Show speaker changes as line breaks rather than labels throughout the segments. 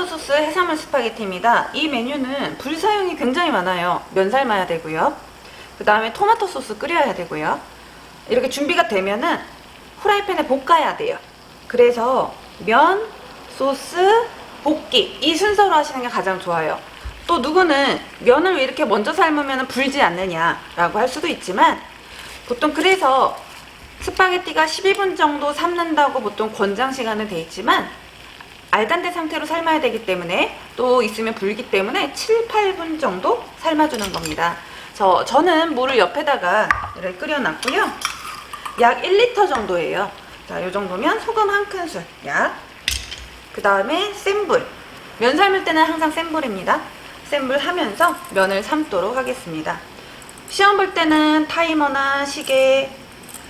토마토 소스 해산물 스파게티입니다. 이 메뉴는 불 사용이 굉장히 많아요. 면 삶아야 되고요. 그 다음에 토마토 소스 끓여야 되고요. 이렇게 준비가 되면은 후라이팬에 볶아야 돼요. 그래서 면, 소스, 볶기 이 순서로 하시는 게 가장 좋아요. 또 누구는 면을 왜 이렇게 먼저 삶으면 불지 않느냐라고 할 수도 있지만 보통 그래서 스파게티가 12분 정도 삶는다고 보통 권장 시간은 돼 있지만 알단데 상태로 삶아야 되기 때문에 또 있으면 불기 때문에 7, 8분 정도 삶아주는 겁니다. 저, 저는 물을 옆에다가 이렇게 끓여놨고요. 약 1리터 정도예요. 자, 이 정도면 소금 한 큰술 약. 그 다음에 센 불. 면 삶을 때는 항상 센 불입니다. 센불 하면서 면을 삶도록 하겠습니다. 시험 볼 때는 타이머나 시계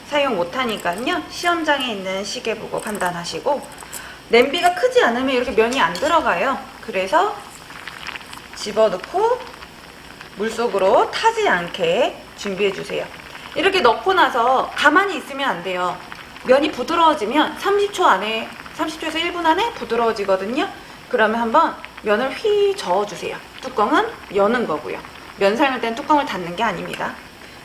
사용 못하니까요. 시험장에 있는 시계 보고 판단하시고 냄비가 크지 않으면 이렇게 면이 안 들어가요. 그래서 집어넣고 물속으로 타지 않게 준비해 주세요. 이렇게 넣고 나서 가만히 있으면 안 돼요. 면이 부드러워지면 30초 안에 30초에서 1분 안에 부드러워지거든요. 그러면 한번 면을 휘 저어 주세요. 뚜껑은 여는 거고요. 면 삶을 땐 뚜껑을 닫는 게 아닙니다.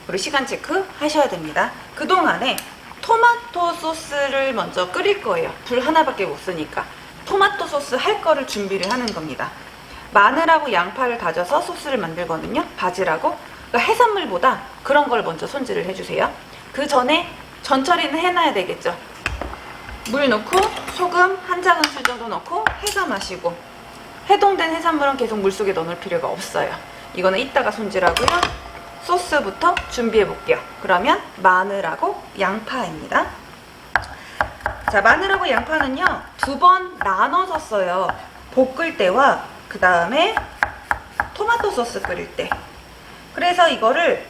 그리고 시간 체크 하셔야 됩니다. 그동안에 토마토 소스를 먼저 끓일 거예요. 불 하나밖에 못 쓰니까. 토마토 소스 할 거를 준비를 하는 겁니다. 마늘하고 양파를 다져서 소스를 만들거든요. 바지라고. 그러니까 해산물보다 그런 걸 먼저 손질을 해주세요. 그 전에 전처리는 해놔야 되겠죠. 물 넣고 소금 한 작은술 정도 넣고 해서 마시고 해동된 해산물은 계속 물속에 넣을 필요가 없어요. 이거는 이따가 손질하고요. 소스부터 준비해 볼게요. 그러면 마늘하고 양파입니다. 자, 마늘하고 양파는요, 두 번 나눠서 써요. 볶을 때와 그 다음에 토마토 소스 끓일 때. 그래서 이거를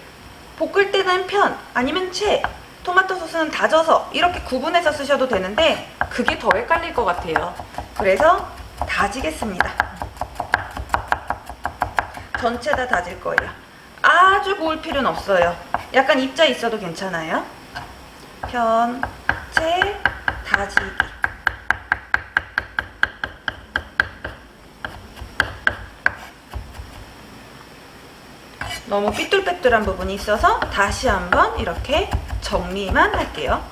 볶을 때는 편, 아니면 채, 토마토 소스는 다져서 이렇게 구분해서 쓰셔도 되는데 그게 더 헷갈릴 것 같아요. 그래서 다지겠습니다. 전체 다 다질 거예요. 아주 고울 필요는 없어요. 약간 입자 있어도 괜찮아요. 편, 채, 다지기. 너무 삐뚤빼뚤한 부분이 있어서 다시 한번 이렇게 정리만 할게요.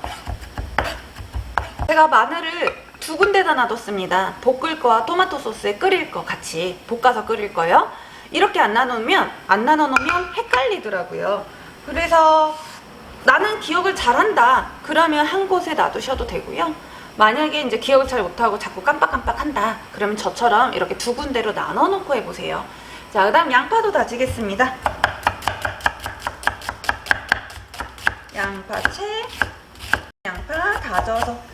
제가 마늘을 두 군데다 놔뒀습니다. 볶을 거와 토마토 소스에 끓일 거 같이 볶아서 끓일 거요. 이렇게 안 나누면 안 나눠 놓으면 헷갈리더라고요. 그래서 나는 기억을 잘한다. 그러면 한 곳에 놔두셔도 되고요. 만약에 이제 기억을 잘 못하고 자꾸 깜빡깜빡 한다. 그러면 저처럼 이렇게 두 군데로 나눠 놓고 해보세요. 자, 그 다음 양파도 다지겠습니다. 양파채, 양파 다져서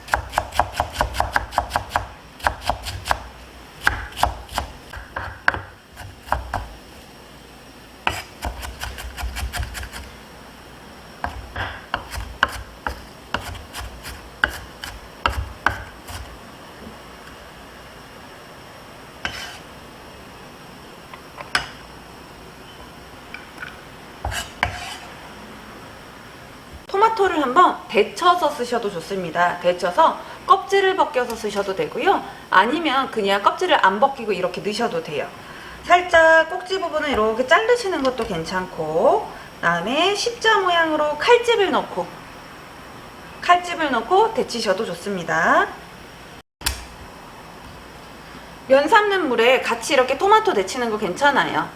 토마토를 한번 데쳐서 쓰셔도 좋습니다. 데쳐서 껍질을 벗겨서 쓰셔도 되고요. 아니면 그냥 껍질을 안 벗기고 이렇게 넣으셔도 돼요. 살짝 꼭지 부분을 이렇게 자르시는 것도 괜찮고 그다음에 십자 모양으로 칼집을 넣고 칼집을 넣고 데치셔도 좋습니다. 면 삶는 물에 같이 이렇게 토마토 데치는 거 괜찮아요.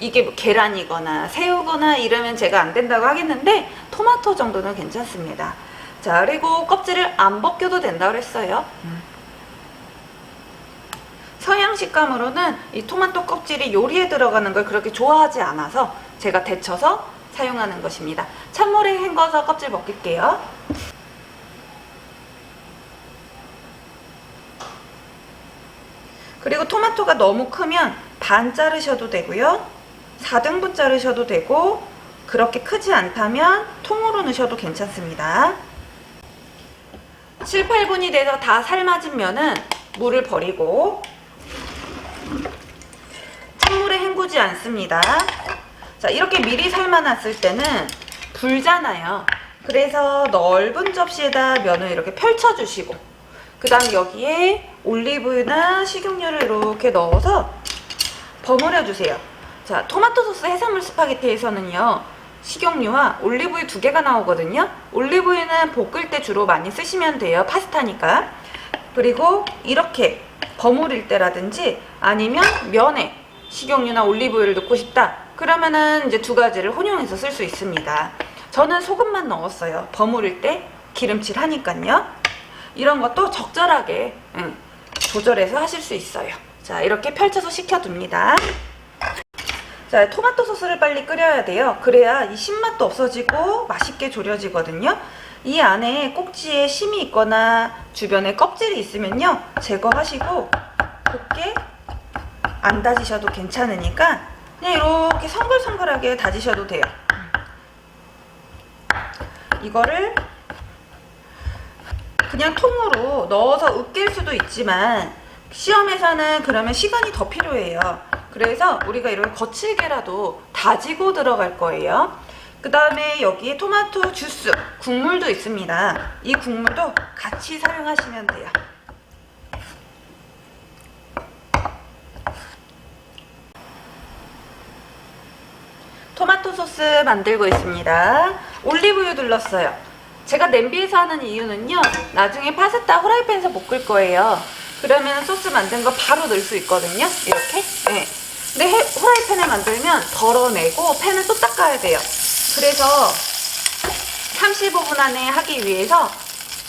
예. 이게 뭐 계란이거나 새우거나 이러면 제가 안 된다고 하겠는데 토마토 정도는 괜찮습니다. 자 그리고 껍질을 안 벗겨도 된다 그랬어요. 서양 식감으로는 이 토마토 껍질이 요리에 들어가는 걸 그렇게 좋아하지 않아서 제가 데쳐서 사용하는 것입니다. 찬물에 헹궈서 껍질 벗길게요. 그리고 토마토가 너무 크면 반 자르셔도 되고요. 4등분 자르셔도 되고 그렇게 크지 않다면 통으로 넣으셔도 괜찮습니다. 7, 8분이 돼서 다 삶아진 면은 물을 버리고 찬물에 헹구지 않습니다. 자, 이렇게 미리 삶아놨을 때는 불잖아요. 그래서 넓은 접시에다 면을 이렇게 펼쳐주시고 그 다음 여기에 올리브유나 식용유를 이렇게 넣어서 버무려 주세요. 자, 토마토 소스 해산물 스파게티에서는요. 식용유와 올리브유 두 개가 나오거든요. 올리브유는 볶을 때 주로 많이 쓰시면 돼요. 파스타니까. 그리고 이렇게 버무릴 때라든지 아니면 면에 식용유나 올리브유를 넣고 싶다. 그러면은 이제 두 가지를 혼용해서 쓸 수 있습니다. 저는 소금만 넣었어요. 버무릴 때 기름칠 하니까요. 이런 것도 적절하게 응, 조절해서 하실 수 있어요. 자, 이렇게 펼쳐서 식혀둡니다. 자, 토마토 소스를 빨리 끓여야 돼요. 그래야 이 신맛도 없어지고 맛있게 졸여지거든요. 이 안에 꼭지에 심이 있거나 주변에 껍질이 있으면요. 제거하시고 곱게 안 다지셔도 괜찮으니까 그냥 이렇게 성글성글하게 다지셔도 돼요. 이거를 그냥 통으로 넣어서 으깰 수도 있지만 시험에서는 그러면 시간이 더 필요해요. 그래서 우리가 이렇게 거칠게라도 다지고 들어갈 거예요. 그 다음에 여기에 토마토 주스, 국물도 있습니다. 이 국물도 같이 사용하시면 돼요. 토마토 소스 만들고 있습니다. 올리브유 둘렀어요. 제가 냄비에서 하는 이유는요. 나중에 파스타 후라이팬에서 볶을 거예요. 그러면 소스 만든 거 바로 넣을 수 있거든요. 이렇게. 네. 근데 해- 후라이팬에 만들면 덜어내고 팬을 또 닦아야 돼요. 그래서 35분 안에 하기 위해서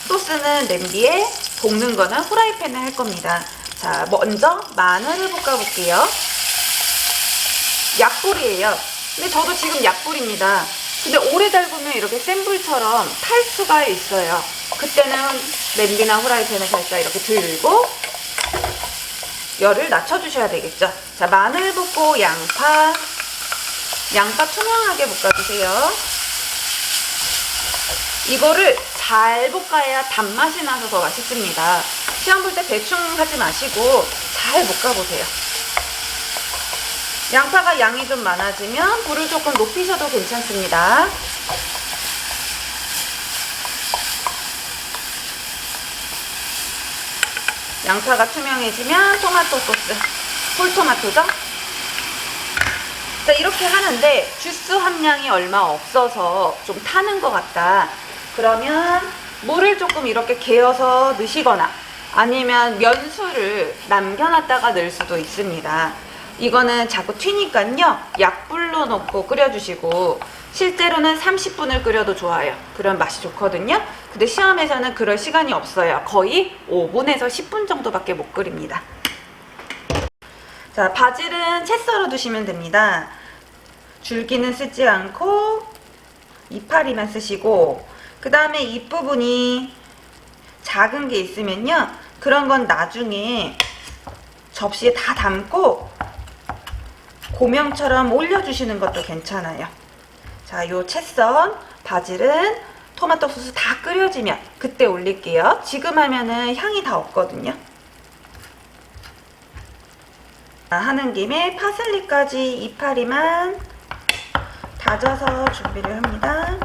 소스는 냄비에 볶는 거는 후라이팬에 할 겁니다. 자, 먼저 마늘을 볶아볼게요. 약불이에요. 근데 저도 지금 약불입니다. 근데 오래 달구면 이렇게 센 불처럼 탈 수가 있어요. 그때는 냄비나 후라이팬에 살짝 이렇게 들고 열을 낮춰주셔야 되겠죠. 자, 마늘 볶고 양파, 양파 투명하게 볶아주세요. 이거를 잘 볶아야 단맛이 나서 더 맛있습니다. 시험 볼 때 대충 하지 마시고 잘 볶아보세요. 양파가 양이 좀 많아지면 불을 조금 높이셔도 괜찮습니다. 양파가 투명해지면 토마토 소스, 홀토마토죠? 자, 이렇게 하는데 주스 함량이 얼마 없어서 좀 타는 것 같다. 그러면 물을 조금 이렇게 개어서 넣으시거나 아니면 면수를 남겨놨다가 넣을 수도 있습니다. 이거는 자꾸 튀니까요. 약불로 넣고 끓여주시고 실제로는 30분을 끓여도 좋아요. 그런 맛이 좋거든요. 근데 시험에서는 그럴 시간이 없어요. 거의 5분에서 10분 정도밖에 못 끓입니다. 자, 바질은 채 썰어 두시면 됩니다. 줄기는 쓰지 않고 이파리만 쓰시고 그 다음에 잎부분이 작은 게 있으면요. 그런 건 나중에 접시에 다 담고 고명처럼 올려주시는 것도 괜찮아요. 자, 요 채썬 바질은 토마토 소스 다 끓여지면 그때 올릴게요. 지금 하면은 향이 다 없거든요. 자, 하는 김에 파슬리까지 이파리만 다져서 준비를 합니다.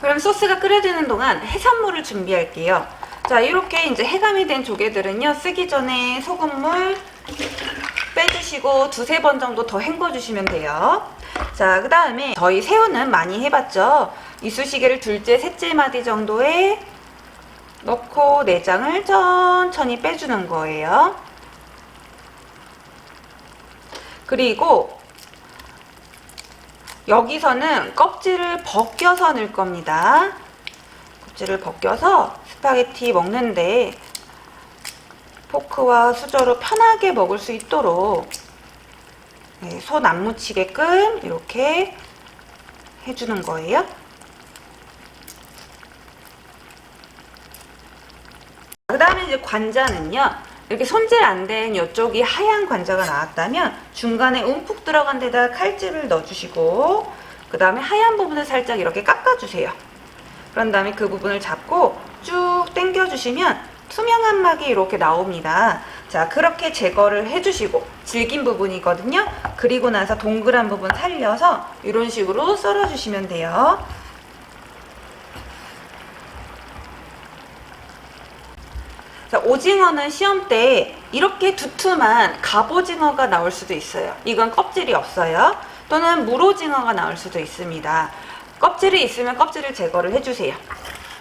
그럼 소스가 끓여지는 동안 해산물을 준비할게요. 자, 이렇게 이제 해감이 된 조개들은요, 쓰기 전에 소금물 빼주시고 두세 번 정도 더 헹궈주시면 돼요. 자, 그 다음에 저희 새우는 많이 해봤죠? 이쑤시개를 둘째, 셋째 마디 정도에 넣고 내장을 천천히 빼주는 거예요. 그리고 여기서는 껍질을 벗겨서 넣을 겁니다. 껍질을 벗겨서 스파게티 먹는데 포크와 수저로 편하게 먹을 수 있도록 네, 손안 묻히게끔 이렇게 해주는 거예요. 그 다음에 이제 관자는요. 이렇게 손질 안 된 이쪽이 하얀 관자가 나왔다면 중간에 움푹 들어간 데다 칼집을 넣어주시고 그 다음에 하얀 부분을 살짝 이렇게 깎아주세요. 그런 다음에 그 부분을 잡고 쭉 당겨주시면 투명한 막이 이렇게 나옵니다. 자, 그렇게 제거를 해주시고 질긴 부분이거든요. 그리고 나서 동그란 부분 살려서 이런 식으로 썰어주시면 돼요. 자, 오징어는 시험 때 이렇게 두툼한 갑오징어가 나올 수도 있어요. 이건 껍질이 없어요. 또는 물오징어가 나올 수도 있습니다. 껍질이 있으면 껍질을 제거를 해주세요.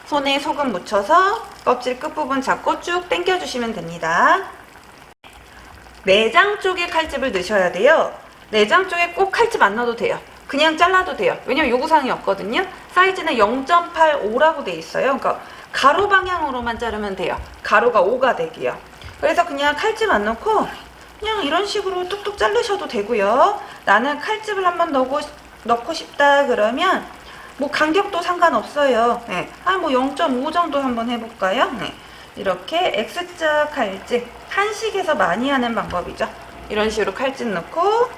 손에 소금 묻혀서 껍질 끝부분 잡고 쭉 당겨주시면 됩니다. 내장 쪽에 칼집을 넣으셔야 돼요. 내장 쪽에 꼭 칼집 안 넣어도 돼요. 그냥 잘라도 돼요. 왜냐면 요구사항이 없거든요. 사이즈는 0.85라고 돼 있어요. 그러니까 가로 방향으로만 자르면 돼요. 가로가 5가 되기요. 그래서 그냥 칼집 안 넣고 그냥 이런 식으로 뚝뚝 자르셔도 되고요. 나는 칼집을 한번 넣고, 넣고 싶다 그러면 뭐 간격도 상관없어요. 네. 한뭐 0.5 정도 한번 해볼까요? 네. 이렇게 X자 칼집 한식에서 많이 하는 방법이죠. 이런 식으로 칼집 넣고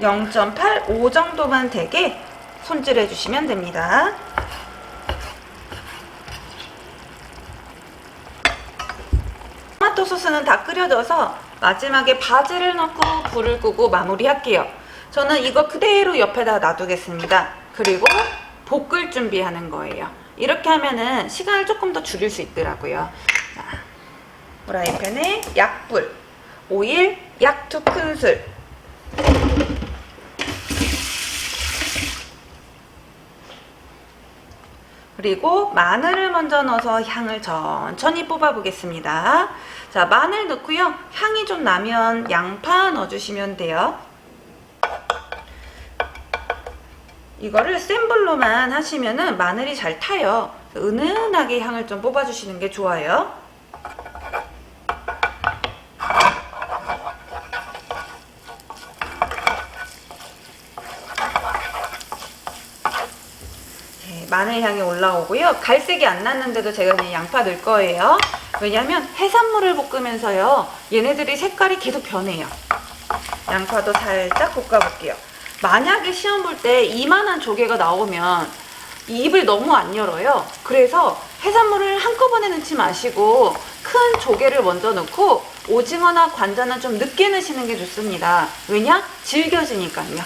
0.85 정도만 되게 손질해 주시면 됩니다. 토마토 소스는 다 끓여져서 마지막에 바지를 넣고 불을 끄고 마무리할게요. 저는 이거 그대로 옆에다 놔두겠습니다. 그리고 볶을 준비하는 거예요. 이렇게 하면은 시간을 조금 더 줄일 수 있더라고요. 자, 프라이팬에 약불, 오일 약두 큰술, 그리고 마늘을 먼저 넣어서 향을 천천히 뽑아 보겠습니다. 자, 마늘 넣고요. 향이 좀 나면 양파 넣어주시면 돼요. 이거를 센 불로만 하시면은 마늘이 잘 타요. 은은하게 향을 좀 뽑아주시는 게 좋아요. 네, 마늘 향이 올라오고요. 갈색이 안 났는데도 제가 그냥 양파 넣을 거예요. 왜냐면 해산물을 볶으면서요. 얘네들이 색깔이 계속 변해요. 양파도 살짝 볶아볼게요. 만약에 시험 볼 때 이만한 조개가 나오면 입을 너무 안 열어요. 그래서 해산물을 한꺼번에 넣지 마시고 큰 조개를 먼저 넣고 오징어나 관자는 좀 늦게 넣으시는 게 좋습니다. 왜냐? 질겨지니까요.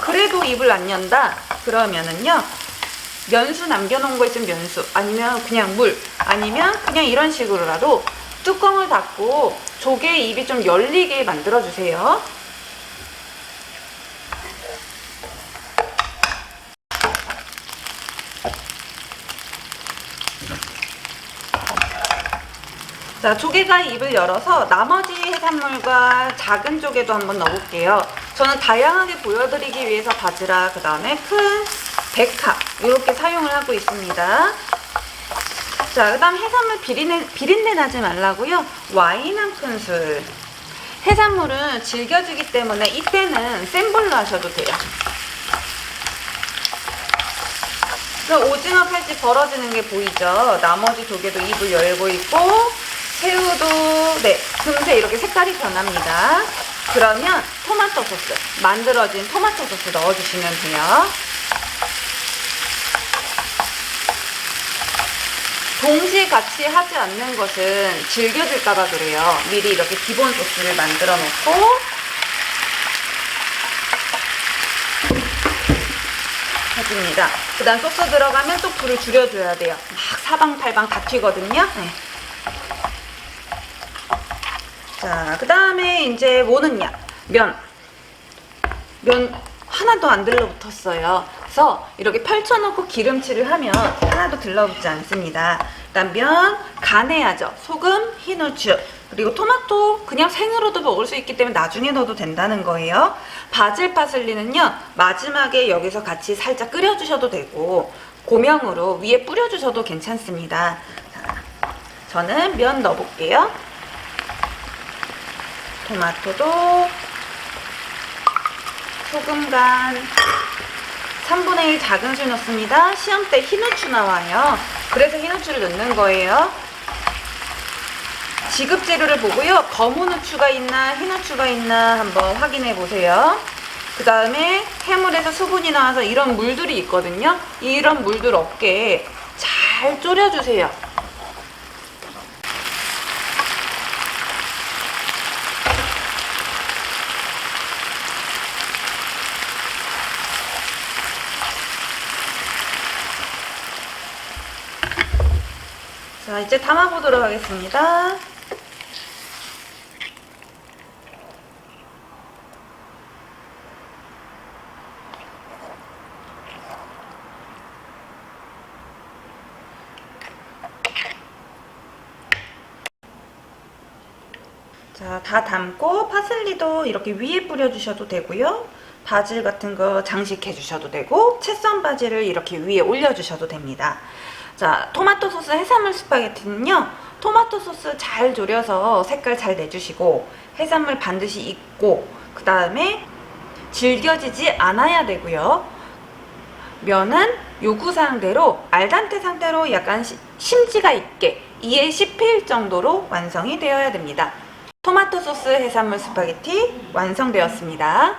그래도 입을 안 연다? 그러면은요. 면수 남겨놓은 거 있으면 면수 아니면 그냥 물 아니면 그냥 이런 식으로라도 뚜껑을 닫고 조개 입이 좀 열리게 만들어 주세요. 자, 조개가 입을 열어서 나머지 해산물과 작은 조개도 한번 넣어볼게요. 저는 다양하게 보여드리기 위해서 바지락, 그 다음에 큰 백합 이렇게 사용을 하고 있습니다. 자, 그 다음 해산물 비린내, 비린내 나지 말라고요. 와인 한 큰술. 해산물은 질겨지기 때문에 이때는 센 불로 하셔도 돼요. 그 오징어 칼집 벌어지는 게 보이죠? 나머지 조개도 입을 열고 있고 새우도 네 금세 이렇게 색깔이 변합니다. 그러면 토마토 소스 만들어진 토마토 소스 넣어주시면 돼요. 동시에 같이 하지 않는 것은 질겨질까봐 그래요. 미리 이렇게 기본 소스를 만들어 놓고 해줍니다. 그 다음 소스 들어가면 또 불을 줄여줘야 돼요. 막 사방팔방 다 튀거든요. 네. 자, 그 다음에 이제 뭐는냐? 면. 면 하나도 안 들러붙었어요. 그래서 이렇게 펼쳐놓고 기름칠을 하면 하나도 들러붙지 않습니다. 일단 면 간해야죠. 소금, 흰 후추, 그리고 토마토 그냥 생으로도 먹을 수 있기 때문에 나중에 넣어도 된다는 거예요. 바질 파슬리는요. 마지막에 여기서 같이 살짝 끓여주셔도 되고 고명으로 위에 뿌려주셔도 괜찮습니다. 자, 저는 면 넣어볼게요. 토마토도 소금 간 3분의 1 작은 술 넣습니다. 시험 때 흰후추 나와요. 그래서 흰후추를 넣는 거예요. 지급 재료를 보고요. 검은 후추가 있나 흰 후추가 있나 한번 확인해 보세요. 그 다음에 해물에서 수분이 나와서 이런 물들이 있거든요. 이런 물들 없게 잘 졸여주세요. 자, 이제 담아보도록 하겠습니다. 자, 다 담고 파슬리도 이렇게 위에 뿌려주셔도 되고요. 바질 같은 거 장식해 주셔도 되고 채썬 바질을 이렇게 위에 올려주셔도 됩니다. 자, 토마토 소스 해산물 스파게티는요. 토마토 소스 잘 졸여서 색깔 잘 내주시고 해산물 반드시 익고 그 다음에 질겨지지 않아야 되고요. 면은 요구사항대로 알단테 상태로 약간 시- 심지가 있게 2에 10일 정도로 완성이 되어야 됩니다. 토마토 소스 해산물 스파게티 완성되었습니다.